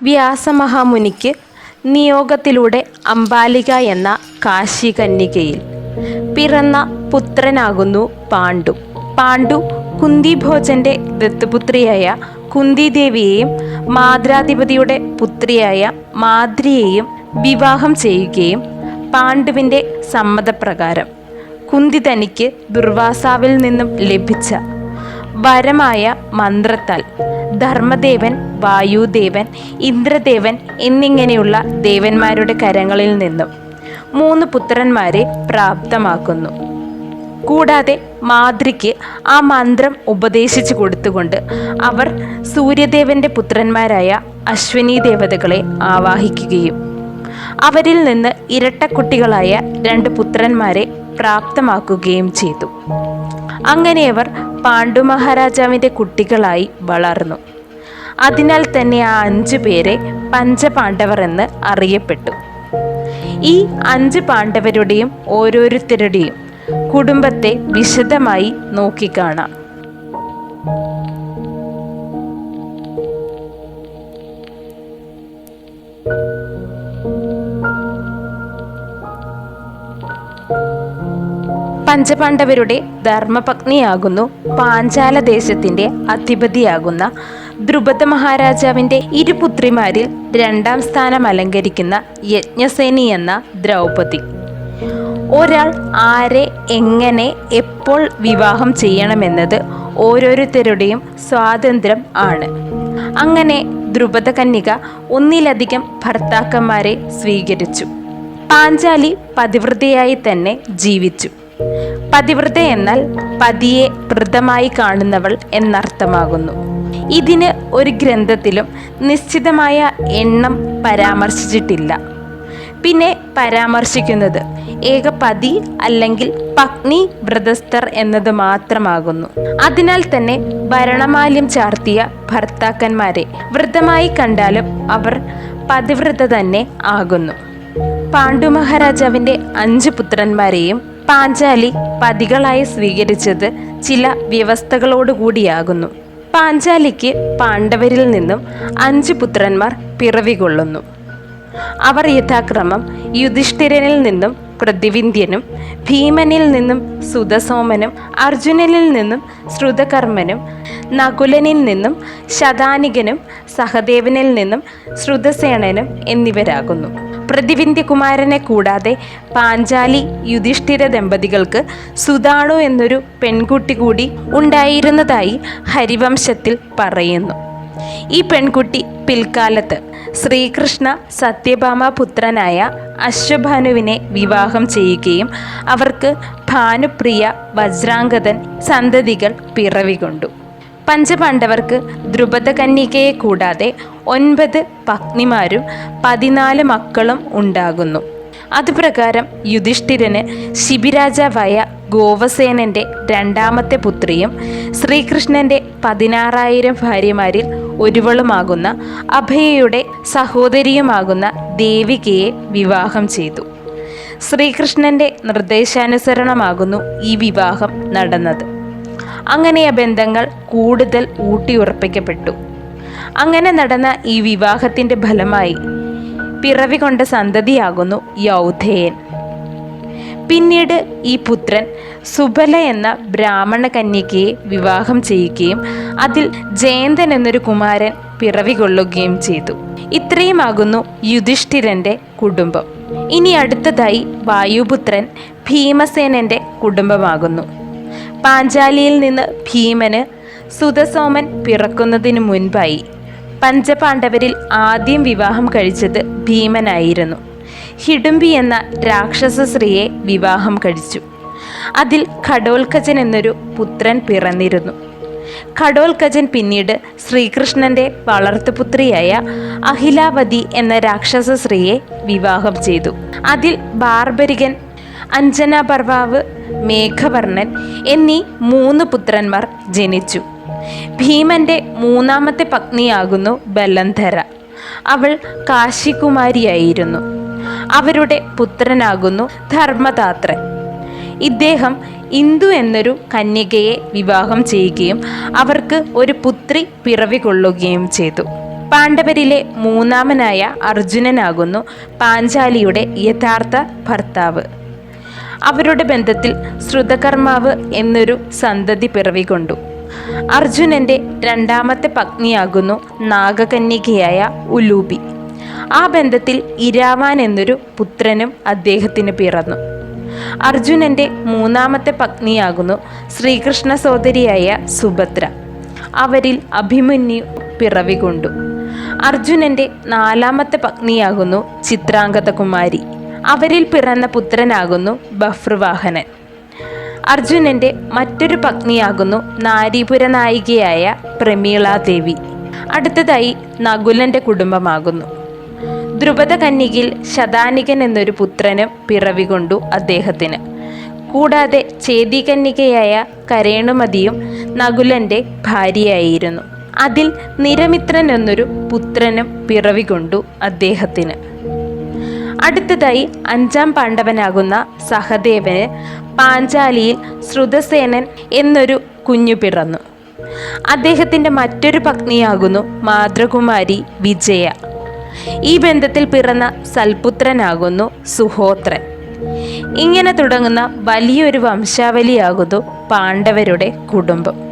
വ്യാസമഹാമുനിക്ക് നിയോഗത്തിലൂടെ അംബാലിക എന്ന കാശികന്യകയിൽ പിറന്ന പുത്രനാകുന്നു പാണ്ഡു. പാണ്ഡു കുന്തിഭോജന്റെ ദത്തുപുത്രിയായ കുന്തിദേവിയെയും മാദ്രാധിപതിയുടെ പുത്രിയായ മാദ്രിയെയും വിവാഹം ചെയ്യുകയും പാണ്ഡുവിന്റെ സമ്മതപ്രകാരം കുന്തി തനിക്ക് ദുർവാസാവിൽ നിന്നും ലഭിച്ച വരമായ മന്ത്രത്താൽ ധർമ്മദേവൻ വായുദേവൻ ഇന്ദ്രദേവൻ എന്നിങ്ങനെയുള്ള ദേവന്മാരുടെ കരങ്ങളിൽ നിന്നും മൂന്ന് പുത്രന്മാരെ പ്രാപ്തമാക്കുന്നു. കൂടാതെ മാതൃക്ക് ആ മന്ത്രം ഉപദേശിച്ചു കൊടുത്തുകൊണ്ട് അവർ സൂര്യദേവന്റെ പുത്രന്മാരായ അശ്വിനി ദേവതകളെ ആവാഹിക്കുകയും അവരിൽ നിന്ന് ഇരട്ടക്കുട്ടികളായ രണ്ട് പുത്രന്മാരെ പ്രാപ്തമാക്കുകയും ചെയ്തു. അങ്ങനെ അവർ പാണ്ഡു മഹാരാജാവിന്റെ കുട്ടികളായി വളർന്നു. അതിനാൽ തന്നെ ആ അഞ്ചു പേരെ പഞ്ചപാണ്ഡവർ എന്ന് അറിയപ്പെട്ടു. ഈ അഞ്ച് പാണ്ഡവരുടെയും ഓരോരുത്തരുടെയും കുടുംബത്തെ വിശദമായി നോക്കിക്കാണാം പഞ്ചപാണ്ഡവരുടെ ധർമ്മപത്നിയാകുന്നു. പാഞ്ചാല ദേശത്തിന്റെ അധിപതിയാകുന്ന ദ്രുപദ മഹാരാജാവിന്റെ ഇരുപുത്രിമാരിൽ രണ്ടാം സ്ഥാനം അലങ്കരിക്കുന്ന യജ്ഞസേനി എന്ന ദ്രൗപദി. ഒരാൾ ആരെ എങ്ങനെ എപ്പോൾ വിവാഹം ചെയ്യണമെന്നത് ഓരോരുത്തരുടെയും സ്വാതന്ത്ര്യം ആണ്. അങ്ങനെ ദ്രുപദ കന്യക ഒന്നിലധികം ഭർത്താക്കന്മാരെ സ്വീകരിച്ചു. പാഞ്ചാലി പതിവ്രതയായി തന്നെ ജീവിച്ചു. പതിവ്രത എന്നാൽ പതിയെ വൃതമായി കാണുന്നവൾ എന്നർത്ഥമാകുന്നു. ഇതിന് ഒരു ഗ്രന്ഥത്തിലും നിശ്ചിതമായ എണ്ണം പരാമർശിച്ചിട്ടില്ല. പിന്നെ പരാമർശിക്കുന്നത് ഏകപതി അല്ലെങ്കിൽ പത്നി വ്രതസ്ഥർ എന്നത് മാത്രമാകുന്നു. അതിനാൽ തന്നെ ഭരണമാല്യം ചാർത്തിയ ഭർത്താക്കന്മാരെ വ്രതമായി കണ്ടാലും അവർ പതിവ്രത തന്നെ ആകുന്നു. പാണ്ഡു മഹാരാജാവിന്റെ അഞ്ച് പുത്രന്മാരെയും പാഞ്ചാലി പതികളായി സ്വീകരിച്ചത് ചില വ്യവസ്ഥകളോടുകൂടിയാകുന്നു. പാഞ്ചാലിക്ക് പാണ്ഡവരിൽ നിന്നും അഞ്ച് പുത്രന്മാർ പിറവികൊള്ളുന്നു. അവർ യഥാക്രമം യുധിഷ്ഠിരനിൽ നിന്നും പ്രതിവിന്ധ്യനും ഭീമനിൽ നിന്നും സുതസോമനും അർജുനനിൽ നിന്നും ശ്രുതകർമ്മനും നകുലനിൽ നിന്നും ശതാനികനും സഹദേവനിൽ നിന്നും ശ്രുതസേനനും എന്നിവരാകുന്നു. പ്രതിവിന്ധ്യകുമാരനെ കൂടാതെ പാഞ്ചാലി യുധിഷ്ഠിര ദമ്പതികൾക്ക് സുതാണു എന്നൊരു പെൺകുട്ടി കൂടി ഉണ്ടായിരുന്നതായി ഹരിവംശത്തിൽ പറയുന്നു. ഈ പെൺകുട്ടി പിൽക്കാലത്ത് ശ്രീകൃഷ്ണ സത്യഭാമ പുത്രനായ അശ്വഭാനുവിനെ വിവാഹം ചെയ്യുകയും അവർക്ക് ഭാനുപ്രിയ വജ്രാംഗതൻ സന്തതികൾ പിറവികൊണ്ടു. പഞ്ചപാണ്ഡവർക്ക് ദ്രുപദ കന്യകയെ കൂടാതെ ഒൻപത് പത്നിമാരും പതിനാല് മക്കളും ഉണ്ടാകുന്നു. അതുപ്രകാരം യുധിഷ്ഠിരന് ശിബിരാജാവായ ഗോവസേനന്റെ രണ്ടാമത്തെ പുത്രിയും ശ്രീകൃഷ്ണന്റെ പതിനാറായിരം ഭാര്യമാരിൽ ഒരുവളുമാകുന്ന അഭയയുടെ സഹോദരിയുമാകുന്ന ദേവികയെ വിവാഹം ചെയ്തു. ശ്രീകൃഷ്ണന്റെ നിർദ്ദേശാനുസരണമാകുന്നു ഈ വിവാഹം നടന്നത്. അങ്ങനെ ആ ബന്ധങ്ങൾ കൂടുതൽ ഊട്ടിയുറപ്പിക്കപ്പെട്ടു. അങ്ങനെ നടന്ന ഈ വിവാഹത്തിന്റെ ഫലമായി പിറവി കൊണ്ട സന്തതിയാകുന്നു യൗധേയൻ. പിന്നീട് ഈ പുത്രൻ സുബല എന്ന ബ്രാഹ്മണ കന്യകയെ വിവാഹം ചെയ്യുകയും അതിൽ ജയന്തൻ എന്നൊരു കുമാരൻ പിറവി കൊള്ളുകയും ചെയ്തു. ഇത്രയുമാകുന്നു യുധിഷ്ഠിരന്റെ കുടുംബം. ഇനി അടുത്തതായി വായുപുത്രൻ ഭീമസേനന്റെ കുടുംബമാകുന്നു. പാഞ്ചാലിയിൽ നിന്ന് ഭീമന് സുതസോമൻ പിറക്കുന്നതിനു മുൻപായി പഞ്ചപാണ്ഡവരിൽ ആദ്യം വിവാഹം കഴിച്ചത് ഭീമനായിരുന്നു. ഹിഡുംബി എന്ന രാക്ഷസ സ്ത്രീയെ വിവാഹം കഴിച്ചു. അതിൽ ഖഡോൽക്കജൻ എന്നൊരു പുത്രൻ പിറന്നിരുന്നു. ഖഡോൽക്കജൻ പിന്നീട് ശ്രീകൃഷ്ണന്റെ വളർത്തുപുത്രിയായ അഹിലാവതി എന്ന രാക്ഷസ സ്ത്രീയെ വിവാഹം ചെയ്തു. അതിൽ ബാർബരികൻ അഞ്ജനാപർവാവ് മേഘവർണൻ എന്നീ മൂന്ന് പുത്രന്മാർ ജനിച്ചു. ഭീമന്റെ മൂന്നാമത്തെ പത്നിയാകുന്നു ബലന്ധര. അവൾ കാശികുമാരിയായിരുന്നു. അവരുടെ പുത്രനാകുന്നു ധർമ്മദാത്രൻ. ഇദ്ദേഹം ഇന്ദു എന്നൊരു കന്യകയെ വിവാഹം ചെയ്യുകയും അവർക്ക് ഒരു പുത്രി പിറവികൊള്ളുകയും ചെയ്തു. പാണ്ഡവരിലെ മൂന്നാമനായ അർജുനനാകുന്നു പാഞ്ചാലിയുടെ യഥാർത്ഥ ഭർത്താവ്. അവരുടെ ബന്ധത്തിൽ ശ്രുതകർമാവ് എന്നൊരു സന്തതി പിറവികൊണ്ടു അർജുനന്റെ രണ്ടാമത്തെ പത്നിയാകുന്നു നാഗകന്യകയായ ഉലൂബി. ആ ബന്ധത്തിൽ ഇരാവാൻ എന്നൊരു പുത്രനും അദ്ദേഹത്തിന് പിറന്നു. അർജുനന്റെ മൂന്നാമത്തെ പത്നിയാകുന്നു ശ്രീകൃഷ്ണ സോദരിയായ സുഭദ്ര. അവരിൽ അഭിമന്യു പിറവികൊണ്ടു അർജുനന്റെ നാലാമത്തെ പത്നിയാകുന്നു ചിത്രാംഗതകുമാരി. അവരിൽ പിറന്ന പുത്രനാകുന്നു ബഫ്രുവാഹനൻ. അർജുനന്റെ മറ്റൊരു പത്നിയാകുന്നു നാരീപുര നായികയായ പ്രമീളാദേവി. അടുത്തതായി നകുലന്റെ കുടുംബമാകുന്നു. ദ്രുപദ കന്യകിൽ ശതാനികൻ എന്നൊരു പുത്രനും പിറവികൊണ്ടു അദ്ദേഹത്തിന്. കൂടാതെ ചേതികന്യകയായ കരേണുമതിയും നകുലന്റെ ഭാര്യയായിരുന്നു. അതിൽ നിരമിത്രൻ എന്നൊരു പുത്രനും പിറവികൊണ്ടു അദ്ദേഹത്തിന്. അടുത്തതായി അഞ്ചാം പാണ്ഡവനാകുന്ന സഹദേവന് പാഞ്ചാലിയിൽ ശ്രുതസേനൻ എന്നൊരു കുഞ്ഞു പിറന്നു. അദ്ദേഹത്തിന്റെ മറ്റൊരു പത്നിയാകുന്നു മാതൃകുമാരി വിജയ. ഈ ബന്ധത്തിൽ പിറന്ന സൽപുത്രനാകുന്നു സുഹോത്രൻ. ഇങ്ങനെ തുടങ്ങുന്ന വലിയൊരു വംശാവലിയാകുന്നു പാണ്ഡവരുടെ കുടുംബം.